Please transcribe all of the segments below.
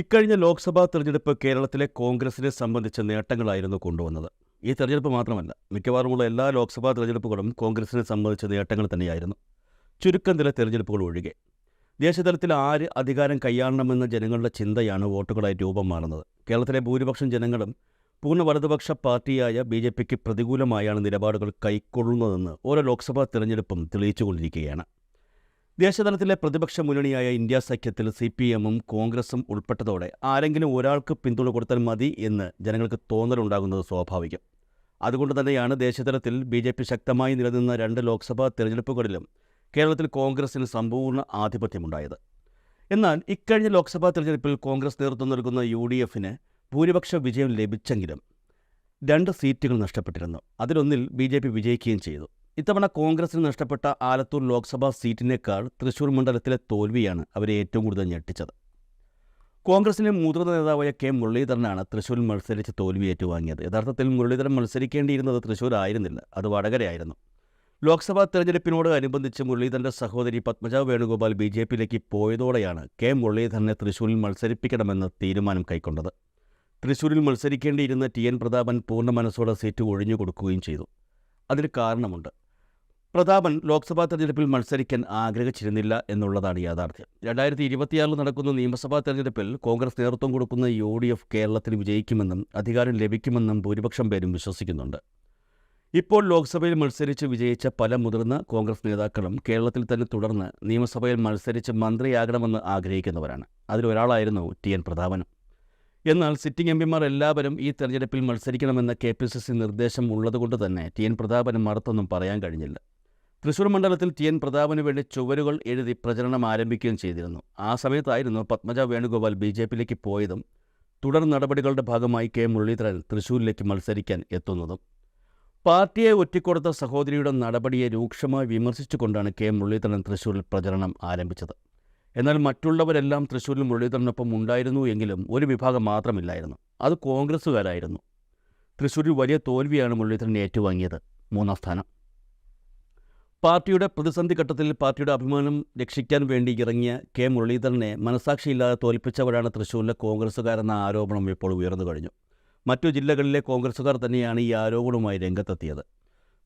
ഇക്കഴിഞ്ഞ ലോക്സഭാ തെരഞ്ഞെടുപ്പ് കേരളത്തിലെ കോൺഗ്രസിനെ സംബന്ധിച്ച നേട്ടങ്ങളായിരുന്നു കൊണ്ടുവന്നത്. ഈ തെരഞ്ഞെടുപ്പ് മാത്രമല്ല മിക്കവാറുമുള്ള എല്ലാ ലോക്സഭാ തെരഞ്ഞെടുപ്പുകളും കോൺഗ്രസിനെ സംബന്ധിച്ച നേട്ടങ്ങൾ തന്നെയായിരുന്നു. ചുരുക്കം ചില തെരഞ്ഞെടുപ്പുകൾ ഒഴികെ. ദേശതലത്തിൽ ആര് അധികാരം കൈയാളണമെന്ന ജനങ്ങളുടെ ചിന്തയാണ് വോട്ടുകളായി രൂപം മാറുന്നത്. കേരളത്തിലെ ഭൂരിപക്ഷം ജനങ്ങളും പൂർണ വലതുപക്ഷ പാർട്ടിയായ ബി ജെ പിക്ക് പ്രതികൂലമായാണ് നിലപാടുകൾ കൈക്കൊള്ളുന്നതെന്ന് ഓരോ ലോക്സഭാ തെരഞ്ഞെടുപ്പും തെളിയിച്ചുകൊണ്ടിരിക്കുകയാണ്. ദേശതലത്തിലെ പ്രതിപക്ഷ മുന്നണിയായ ഇന്ത്യ സഖ്യത്തിൽ സി പി എമ്മും കോൺഗ്രസും ഉൾപ്പെട്ടതോടെ ആരെങ്കിലും ഒരാൾക്ക് പിന്തുണ കൊടുത്താൽ മതി എന്ന് ജനങ്ങൾക്ക് തോന്നലുണ്ടാകുന്നത് സ്വാഭാവികം. അതുകൊണ്ട് തന്നെയാണ് ദേശതലത്തിൽ ബി ജെ പി ശക്തമായി നിലനിന്ന രണ്ട് ലോക്സഭാ തെരഞ്ഞെടുപ്പുകളിലും കേരളത്തിൽ കോൺഗ്രസിന് സമ്പൂർണ ആധിപത്യമുണ്ടായത്. എന്നാൽ ഇക്കഴിഞ്ഞ ലോക്സഭാ തെരഞ്ഞെടുപ്പിൽ കോൺഗ്രസ് നേതൃത്വം നൽകുന്ന യു ഡി എഫിന് ഭൂരിപക്ഷ വിജയം ലഭിച്ചെങ്കിലും രണ്ട് സീറ്റുകൾ നഷ്ടപ്പെട്ടിരുന്നു. അതിലൊന്നിൽ ബി ജെ പി വിജയിക്കുകയും ചെയ്തു. ഇത്തവണ കോൺഗ്രസിന് നഷ്ടപ്പെട്ട ആലത്തൂർ ലോക്സഭാ സീറ്റിനേക്കാൾ തൃശൂർ മണ്ഡലത്തിലെ തോൽവിയാണ് അവരെ ഏറ്റവും കൂടുതൽ ഞെട്ടിച്ചത്. കോൺഗ്രസിന്റെ മുതിർന്ന നേതാവായ കെ മുരളീധരനാണ് തൃശൂരിൽ മത്സരിച്ച് തോൽവി ഏറ്റുവാങ്ങിയത്. യഥാർത്ഥത്തിൽ മുരളീധരൻ മത്സരിക്കേണ്ടിയിരുന്നത് തൃശൂർ ആയിരുന്നില്ല അത് വടകരയായിരുന്നു. ലോക്സഭാ തെരഞ്ഞെടുപ്പിനോട് അനുബന്ധിച്ച് മുരളീധരന്റെ സഹോദരി പത്മജ വേണുഗോപാൽ ബി ജെ പിയിലേക്ക് പോയതോടെയാണ് കെ മുരളീധരനെ തൃശൂരിൽ മത്സരിപ്പിക്കണമെന്ന് തീരുമാനം കൈക്കൊണ്ടത്. തൃശൂരിൽ മത്സരിക്കേണ്ടിയിരുന്ന ടി എൻ പ്രതാപൻ പൂർണ മനസ്സോടെ സീറ്റ് ഒഴിഞ്ഞു കൊടുക്കുകയും ചെയ്തു. അതിന് കാരണമുണ്ട്. പ്രതാപൻ ലോക്സഭാ തെരഞ്ഞെടുപ്പിൽ മത്സരിക്കാൻ ആഗ്രഹിച്ചിരുന്നില്ല എന്നുള്ളതാണ് യാഥാർത്ഥ്യം. രണ്ടായിരത്തി ഇരുപത്തിയാറിൽ നടക്കുന്ന നിയമസഭാ തെരഞ്ഞെടുപ്പിൽ കോൺഗ്രസ് നേതൃത്വം കൊടുക്കുന്ന യു ഡി എഫ് കേരളത്തിൽ വിജയിക്കുമെന്നും അധികാരം ലഭിക്കുമെന്നും ഭൂരിപക്ഷം പേരും വിശ്വസിക്കുന്നുണ്ട്. ഇപ്പോൾ ലോക്സഭയിൽ മത്സരിച്ച് വിജയിച്ച പല മുതിർന്ന കോൺഗ്രസ് നേതാക്കളും കേരളത്തിൽ തന്നെ തുടർന്ന് നിയമസഭയിൽ മത്സരിച്ച് മന്ത്രിയാകണമെന്ന് ആഗ്രഹിക്കുന്നവരാണ്. അതിലൊരാളായിരുന്നു ടി എൻ പ്രതാപനും. എന്നാൽ സിറ്റിംഗ് എം പിമാർ എല്ലാവരും ഈ തെരഞ്ഞെടുപ്പിൽ മത്സരിക്കണമെന്ന കെ പി സി സി നിർദ്ദേശം ഉള്ളതുകൊണ്ട് തന്നെ ടി എൻ പ്രതാപനും മറുത്തൊന്നും പറയാൻ കഴിഞ്ഞില്ല. തൃശൂർ മണ്ഡലത്തിൽ ടി എൻ പ്രതാപന് വേണ്ടി ചുവരുകൾ എഴുതി പ്രചരണം ആരംഭിക്കുകയും ചെയ്തിരുന്നു. ആ സമയത്തായിരുന്നു പത്മജ വേണുഗോപാൽ ബി ജെ പിയിലേക്ക് പോയതും തുടർ നടപടികളുടെ ഭാഗമായി കെ മുരളീധരൻ തൃശൂരിലേക്ക് മത്സരിക്കാൻ എത്തുന്നതും. പാർട്ടിയെ ഒറ്റിക്കൊടുത്ത സഹോദരിയുടെ നടപടിയെ രൂക്ഷമായി വിമർശിച്ചുകൊണ്ടാണ് കെ മുരളീധരൻ തൃശൂരിൽ പ്രചരണം ആരംഭിച്ചത്. എന്നാൽ മറ്റുള്ളവരെല്ലാം തൃശൂരിൽ മുരളീധരനൊപ്പം ഉണ്ടായിരുന്നു എങ്കിലും ഒരു വിഭാഗം മാത്രമില്ലായിരുന്നു. അത് കോൺഗ്രസ്സുകാരായിരുന്നു. തൃശൂരിൽ വലിയ തോൽവിയാണ് മുരളീധരൻ ഏറ്റുവാങ്ങിയത്. മൂന്നാം സ്ഥാനം. പാർട്ടിയുടെ പ്രതിസന്ധി ഘട്ടത്തിൽ പാർട്ടിയുടെ അഭിമാനം രക്ഷിക്കാൻ വേണ്ടി ഇറങ്ങിയ കെ മുരളീധരനെ മനസാക്ഷിയില്ലാതെ തോൽപ്പിച്ചവരാണ് തൃശ്ശൂരിലെ കോൺഗ്രസ്സുകാരെന്ന ആരോപണം ഇപ്പോൾ ഉയർന്നു കഴിഞ്ഞു. മറ്റു ജില്ലകളിലെ കോൺഗ്രസ്സുകാർ തന്നെയാണ് ഈ ആരോപണവുമായി രംഗത്തെത്തിയത്.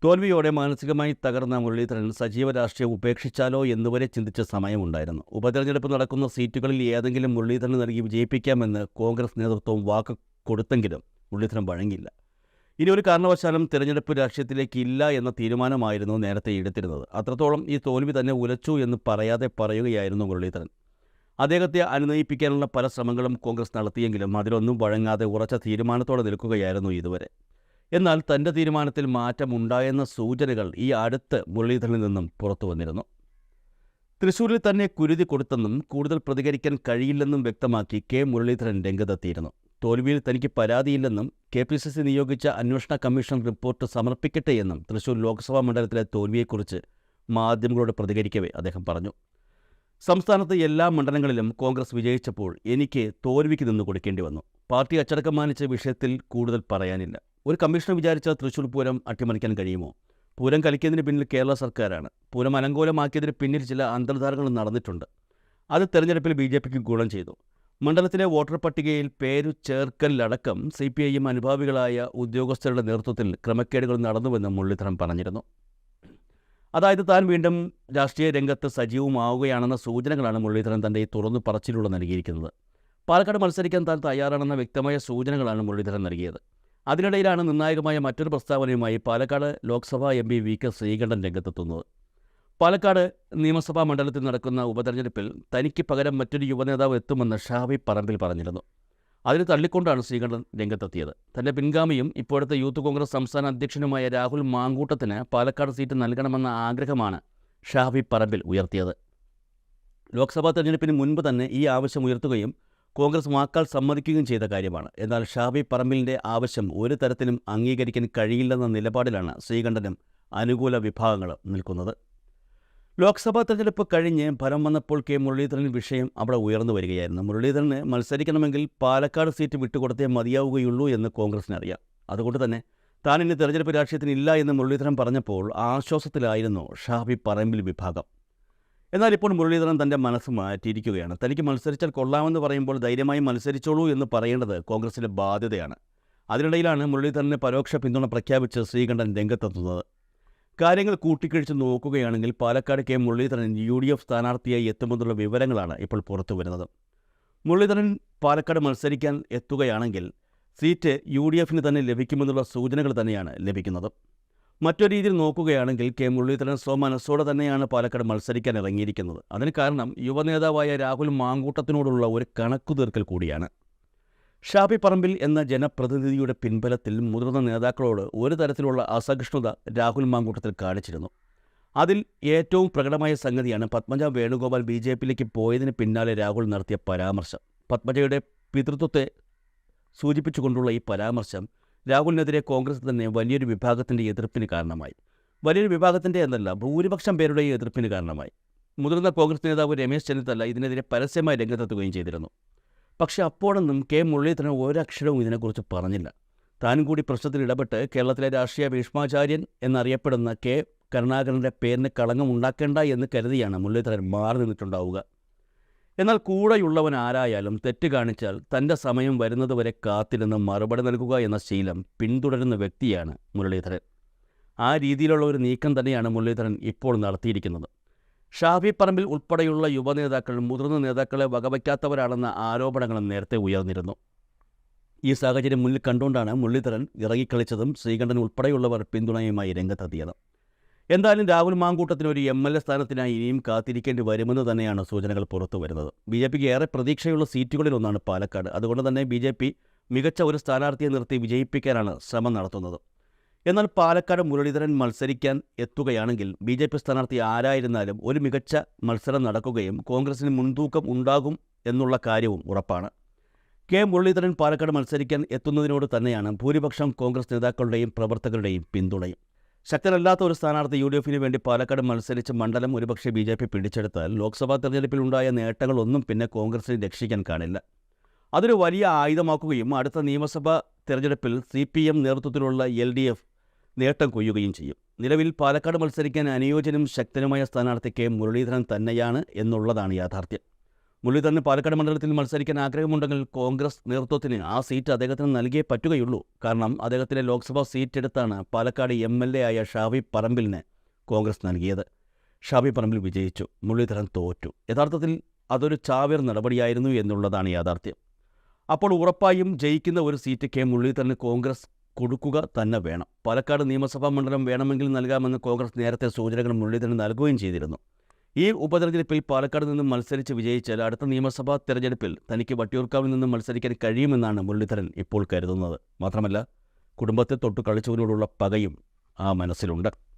തോൽവിയോടെ മാനസികമായി തകർന്ന മുരളീധരൻ സജീവ രാഷ്ട്രീയം ഉപേക്ഷിച്ചാലോ എന്നുവരെ ചിന്തിച്ച സമയമുണ്ടായിരുന്നു. ഉപതെരഞ്ഞെടുപ്പ് നടക്കുന്ന സീറ്റുകളിൽ ഏതെങ്കിലും മുരളീധരന് നൽകി വിജയിപ്പിക്കാമെന്ന് കോൺഗ്രസ് നേതൃത്വം വാക്ക് കൊടുത്തെങ്കിലും മുരളീധരൻ വഴങ്ങില്ല ഇനി ഒരു കാരണവശാലും തിരഞ്ഞെടുപ്പ് രാഷ്ട്രീയത്തിലേക്ക് ഇല്ല എന്ന തീരുമാനമായിരുന്നു നേരത്തെ എടുത്തിരുന്നത്. അത്രത്തോളം ഈ തോൽവി തന്നെ ഉലച്ചു എന്ന് പറയാതെ പറയുകയായിരുന്നു മുരളീധരൻ. അദ്ദേഹത്തെ അനുനയിപ്പിക്കാനുള്ള പല ശ്രമങ്ങളും കോൺഗ്രസ് നടത്തിയെങ്കിലും അതിലൊന്നും വഴങ്ങാതെ ഉറച്ച തീരുമാനത്തോടെ നിൽക്കുകയായിരുന്നു ഇതുവരെ. എന്നാൽ തന്റെ തീരുമാനത്തിൽ മാറ്റമുണ്ടായെന്ന സൂചനകൾ ഈ അടുത്ത് മുരളീധരനിൽ നിന്നും പുറത്തു വന്നിരുന്നു. തൃശൂരിൽ തന്നെ കുരുതി കൊടുത്തെന്നും കൂടുതൽ പ്രതികരിക്കാൻ കഴിയില്ലെന്നും വ്യക്തമാക്കി കെ മുരളീധരൻ രംഗത്തെത്തിയിരുന്നു. തോൽവിയിൽ തനിക്ക് പരാതിയില്ലെന്നും കെ പി സി സി നിയോഗിച്ച അന്വേഷണ കമ്മീഷൻ റിപ്പോർട്ട് സമർപ്പിക്കട്ടെ എന്നും തൃശൂർ ലോക്സഭാ മണ്ഡലത്തിലെ തോൽവിയെക്കുറിച്ച് മാധ്യമങ്ങളോട് പ്രതികരിക്കവേ അദ്ദേഹം പറഞ്ഞു. സംസ്ഥാനത്ത് എല്ലാ മണ്ഡലങ്ങളിലും കോൺഗ്രസ് വിജയിച്ചപ്പോൾ എനിക്ക് തോൽവിക്ക് നിന്ന് കൊടുക്കേണ്ടി വന്നു. പാർട്ടി അച്ചടക്കം മാനിച്ച വിഷയത്തിൽ കൂടുതൽ പറയാനില്ല. ഒരു കമ്മീഷൻ വിചാരിച്ച തൃശൂർ പൂരം അട്ടിമറിക്കാൻ കഴിയുമോ? പൂരം കളിക്കുന്നതിന് പിന്നിൽ കേരള സർക്കാരാണ്. പൂരം അലങ്കോലമാക്കിയതിന് പിന്നിൽ ചില അന്തർധാരകൾ നടന്നിട്ടുണ്ട്. അത് തെരഞ്ഞെടുപ്പിൽ ബി ജെ പിക്ക് ഗുണം ചെയ്തു. മണ്ഡലത്തിലെ വോട്ടർ പട്ടികയിൽ പേരു ചേർക്കലിലടക്കം സി പി ഐ എം അനുഭാവികളായ ഉദ്യോഗസ്ഥരുടെ നേതൃത്വത്തിൽ ക്രമക്കേടുകൾ നടന്നുവെന്ന് മുരളീധരൻ പറഞ്ഞിരുന്നു. അതായത് താൻ വീണ്ടും രാഷ്ട്രീയ രംഗത്ത് സജീവമാവുകയാണെന്ന സൂചനകളാണ് മുരളീധരൻ തന്റെ ഈ തുറന്നു പറച്ചിലൂടെ നൽകിയിരിക്കുന്നത്. പാലക്കാട് മത്സരിക്കാൻ താൻ തയ്യാറാണെന്ന വ്യക്തമായ സൂചനകളാണ് മുരളീധരൻ നൽകിയത്. അതിനിടയിലാണ് നിർണായകമായ മറ്റൊരു പ്രസ്താവനയുമായി Palakkad Lok Sabha M P V K Sreekandan രംഗത്തെത്തുന്നത്. Palakkad നിയമസഭാ മണ്ഡലത്തിൽ നടക്കുന്ന ഉപതെരഞ്ഞെടുപ്പിൽ തനിക്ക് പകരം മറ്റൊരു യുവനേതാവ് എത്തുമെന്ന് ഷാബി പറമ്പിൽ പറഞ്ഞിരുന്നു. അതിന് തള്ളിക്കൊണ്ടാണ് ശ്രീകണ്ഠൻ രംഗത്തെത്തിയത്. തന്റെ പിൻഗാമിയും ഇപ്പോഴത്തെ യൂത്ത് കോൺഗ്രസ് സംസ്ഥാന അധ്യക്ഷനുമായ രാഹുൽ മാങ്കൂട്ടത്തിന് പാലക്കാട് സീറ്റ് നൽകണമെന്ന ആഗ്രഹമാണ് ഷാബി പറമ്പിൽ ഉയർത്തിയത്. ലോക്സഭാ തെരഞ്ഞെടുപ്പിന് മുൻപ് തന്നെ ഈ ആവശ്യം ഉയർത്തുകയും കോൺഗ്രസ് വാക്കാൽ സമ്മതിക്കുകയും ചെയ്ത കാര്യമാണ്. എന്നാൽ ഷാബി പറമ്പിലിന്റെ ആവശ്യം ഒരു തരത്തിലും അംഗീകരിക്കാൻ കഴിയില്ലെന്ന നിലപാടിലാണ് ശ്രീകണ്ഠനും അനുകൂല വിഭാഗങ്ങളും നിൽക്കുന്നത്. ലോക്സഭാ തെരഞ്ഞെടുപ്പ് കഴിഞ്ഞ് ഫലം വന്നപ്പോൾ കെ മുരളീധരൻ വിഷയം അവിടെ ഉയർന്നു വരികയായിരുന്നു. മുരളീധരന് മത്സരിക്കണമെങ്കിൽ പാലക്കാട് സീറ്റ് വിട്ടുകൊടുത്തേ മതിയാവുകയുള്ളൂ എന്ന് കോൺഗ്രസിനറിയാം. അതുകൊണ്ട് തന്നെ താൻ ഇനി തെരഞ്ഞെടുപ്പ് രാഷ്ട്രീയത്തിന് ഇല്ല എന്ന് മുരളീധരൻ പറഞ്ഞപ്പോൾ ആശ്വാസത്തിലായിരുന്നു ഷാഫി പറമ്പിൽ വിഭാഗം. എന്നാൽ ഇപ്പോൾ മുരളീധരൻ തന്റെ മനസ്സ് മാറ്റിയിരിക്കുകയാണ്. തനിക്ക് മത്സരിച്ചാൽ കൊള്ളാമെന്ന് പറയുമ്പോൾ ധൈര്യമായി മത്സരിച്ചോളൂ എന്ന് പറയേണ്ടത് കോൺഗ്രസിന്റെ ബാധ്യതയാണ്. അതിനിടയിലാണ് മുരളീധരന് പരോക്ഷ പിന്തുണ പ്രഖ്യാപിച്ച് ശ്രീകണ്ഠൻ രംഗത്തെത്തുന്നത്. കാര്യങ്ങൾ കൂട്ടിക്കഴിച്ച് നോക്കുകയാണെങ്കിൽ Palakkad K Muraleedharan U D F സ്ഥാനാർത്ഥിയായി എത്തുമെന്നുള്ള വിവരങ്ങളാണ് ഇപ്പോൾ പുറത്തു വരുന്നത്. മുരളീധരൻ പാലക്കാട് മത്സരിക്കാൻ എത്തുകയാണെങ്കിൽ സീറ്റ് യു ഡി എഫിന് തന്നെ ലഭിക്കുമെന്നുള്ള സൂചനകൾ തന്നെയാണ് ലഭിക്കുന്നത്. മറ്റൊരു രീതിയിൽ നോക്കുകയാണെങ്കിൽ കെ മുരളീധരൻ സ്വമനസ്സോടെ തന്നെയാണ് പാലക്കാട് മത്സരിക്കാൻ ഇറങ്ങിയിരിക്കുന്നത്. അതിന് കാരണം യുവനേതാവായ രാഹുൽ മാങ്കൂട്ടത്തിനോടുള്ള ഒരു കണക്കു തീർക്കൽ കൂടിയാണ്. ഷാഫി പറമ്പിൽ എന്ന ജനപ്രതിനിധിയുടെ പിൻബലത്തിൽ മുതിർന്ന നേതാക്കളോട് ഒരു തരത്തിലുള്ള അസഹിഷ്ണുത രാഹുൽ മാങ്കൂട്ടത്തിൽ കാണിച്ചിരുന്നു. അതിൽ ഏറ്റവും പ്രകടമായ സംഗതിയാണ് പത്മജ വേണുഗോപാൽ ബി ജെ പിയിലേക്ക് പോയതിന് പിന്നാലെ രാഹുൽ നടത്തിയ പരാമർശം. പത്മജയുടെ പിതൃത്വത്തെ സൂചിപ്പിച്ചുകൊണ്ടുള്ള ഈ പരാമർശം രാഹുലിനെതിരെ കോൺഗ്രസ് തന്നെ വലിയൊരു വിഭാഗത്തിന്റെ എതിർപ്പിന് കാരണമായി. വലിയൊരു വിഭാഗത്തിന്റെ എന്നല്ല ഭൂരിപക്ഷം പേരുടെ എതിർപ്പിന് കാരണമായി. മുതിർന്ന കോൺഗ്രസ് നേതാവ് രമേശ് ചെന്നിത്തല ഇതിനെതിരെ പരസ്യമായി രംഗത്തെത്തുകയും ചെയ്തിരുന്നു. പക്ഷെ അപ്പോഴൊന്നും കെ. മുരളീധരൻ ഒരക്ഷരവും ഇതിനെക്കുറിച്ച് പറഞ്ഞില്ല. താനും കൂടി പ്രശ്നത്തിൽ ഇടപെട്ട് കേരളത്തിലെ രാഷ്ട്രീയ ഭീഷ്മാചാര്യൻ എന്നറിയപ്പെടുന്ന കെ. കരുണാകരന്റെ പേരിന് കളങ്കം ഉണ്ടാക്കേണ്ട എന്ന് കരുതിയാണ് മുരളീധരൻ മാറി നിന്നിട്ടുണ്ടാവുക. എന്നാൽ കൂടെയുള്ളവൻ ആരായാലും തെറ്റ് കാണിച്ചാൽ തന്റെ സമയം വരുന്നതുവരെ കാത്തിരുന്ന് മറുപടി നൽകുക എന്ന ശീലം പിന്തുടരുന്ന വ്യക്തിയാണ് മുരളീധരൻ. ആ രീതിയിലുള്ള ഒരു നീക്കം തന്നെയാണ് മുരളീധരൻ ഇപ്പോൾ നടത്തിയിരിക്കുന്നത്. ഷാഫി പറമ്പിൽ ഉൾപ്പെടെയുള്ള യുവനേതാക്കൾ മുതിർന്ന നേതാക്കളെ വകവയ്ക്കാത്തവരാണെന്ന ആരോപണങ്ങളും നേരത്തെ ഉയർന്നിരുന്നു. ഈ സാഹചര്യം മുന്നിൽ കണ്ടുകൊണ്ടാണ് മുരളീധരൻ ഇറങ്ങിക്കളിച്ചതും ശ്രീകണ്ഠൻ ഉൾപ്പെടെയുള്ളവർ പിന്തുണയുമായി രംഗത്തെത്തിയത്. എന്തായാലും രാഹുൽ മാങ്കൂട്ടത്തിന് ഒരു എം എൽ എ സ്ഥാനത്തിനായി ഇനിയും കാത്തിരിക്കേണ്ടി വരുമെന്ന് തന്നെയാണ് സൂചനകൾ പുറത്തു വരുന്നത്. ബി ജെ പിക്ക് ഏറെ പ്രതീക്ഷയുള്ള സീറ്റുകളിലൊന്നാണ് പാലക്കാട്. അതുകൊണ്ട് തന്നെ ബി ജെ പി മികച്ച ഒരു സ്ഥാനാർത്ഥിയെ നിർത്തി വിജയിപ്പിക്കാനാണ് ശ്രമം നടത്തുന്നത്. എന്നാൽ പാലക്കാട് മുരളീധരൻ മത്സരിക്കാൻ എത്തുകയാണെങ്കിൽ ബി ജെ പി സ്ഥാനാർത്ഥി ആരായിരുന്നാലും ഒരു മികച്ച മത്സരം നടക്കുകയും കോൺഗ്രസിന് മുൻതൂക്കം ഉണ്ടാകും എന്നുള്ള കാര്യവും ഉറപ്പാണ്. കെ മുരളീധരൻ പാലക്കാട് മത്സരിക്കാൻ എത്തുന്നതിനോട് തന്നെയാണ് ഭൂരിപക്ഷം കോൺഗ്രസ് നേതാക്കളുടെയും പ്രവർത്തകരുടെയും പിന്തുണയും. ശക്തനല്ലാത്ത ഒരു സ്ഥാനാർത്ഥി യു ഡി എഫിന് വേണ്ടി പാലക്കാട് മത്സരിച്ച് മണ്ഡലം ഒരുപക്ഷെ ബി ജെ പി പിടിച്ചെടുത്താൽ ലോക്സഭാ തെരഞ്ഞെടുപ്പിൽ ഉണ്ടായ നേട്ടങ്ങളൊന്നും പിന്നെ കോൺഗ്രസിനെ രക്ഷിക്കാൻ കാണില്ല. അതൊരു വലിയ ആയുധമാക്കുകയും അടുത്ത നിയമസഭാ തെരഞ്ഞെടുപ്പിൽ സി പി എം നേതൃത്വത്തിലുള്ള എൽ ഡി എഫ് നേട്ടം കൊയ്യുകയും ചെയ്യും. നിലവിൽ പാലക്കാട് മത്സരിക്കാൻ അനുയോജ്യനും ശക്തനുമായ സ്ഥാനാർത്ഥി കെ മുരളീധരൻ തന്നെയാണ് എന്നുള്ളതാണ് യാഥാർത്ഥ്യം. മുരളീധരന് പാലക്കാട് മണ്ഡലത്തിൽ മത്സരിക്കാൻ ആഗ്രഹമുണ്ടെങ്കിൽ കോൺഗ്രസ് നേതൃത്വത്തിന് ആ സീറ്റ് അദ്ദേഹത്തിന് നൽകിയേ പറ്റുകയുള്ളൂ. കാരണം അദ്ദേഹത്തിന്റെ ലോക്സഭാ സീറ്റ് എടുത്താണ് പാലക്കാട് എം എൽ എ ആയ ഷാവി പറമ്പിലിന് കോൺഗ്രസ് നൽകിയത്. ഷാഫി പറമ്പിൽ വിജയിച്ചു. മുരളീധരൻ തോറ്റു. യഥാർത്ഥത്തിൽ അതൊരു ചാവേർ നടപടിയായിരുന്നു എന്നുള്ളതാണ് യാഥാർത്ഥ്യം. അപ്പോൾ ഉറപ്പായും ജയിക്കുന്ന ഒരു സീറ്റ് കെ മുരളീധരന് കോൺഗ്രസ് കൊടുക്കുക തന്നെ വേണം. പാലക്കാട് നിയമസഭാ മണ്ഡലം വേണമെങ്കിൽ നൽകാമെന്ന് കോൺഗ്രസ് നേരത്തെ സൂചനകൾ മുരളീധരൻ നൽകുകയും ചെയ്തിരുന്നു. ഈ ഉപതെരഞ്ഞെടുപ്പിൽ പാലക്കാട് നിന്നും മത്സരിച്ച് വിജയിച്ചാൽ അടുത്ത നിയമസഭാ തെരഞ്ഞെടുപ്പിൽ തനിക്ക് വട്ടിയൂർക്കാവിൽ നിന്നും മത്സരിക്കാൻ കഴിയുമെന്നാണ് മുരളീധരൻ ഇപ്പോൾ കരുതുന്നത്. മാത്രമല്ല കുടുംബത്തെ തൊട്ടു കളിച്ചവരോടുള്ള പകയും ആ മനസ്സിലുണ്ട്.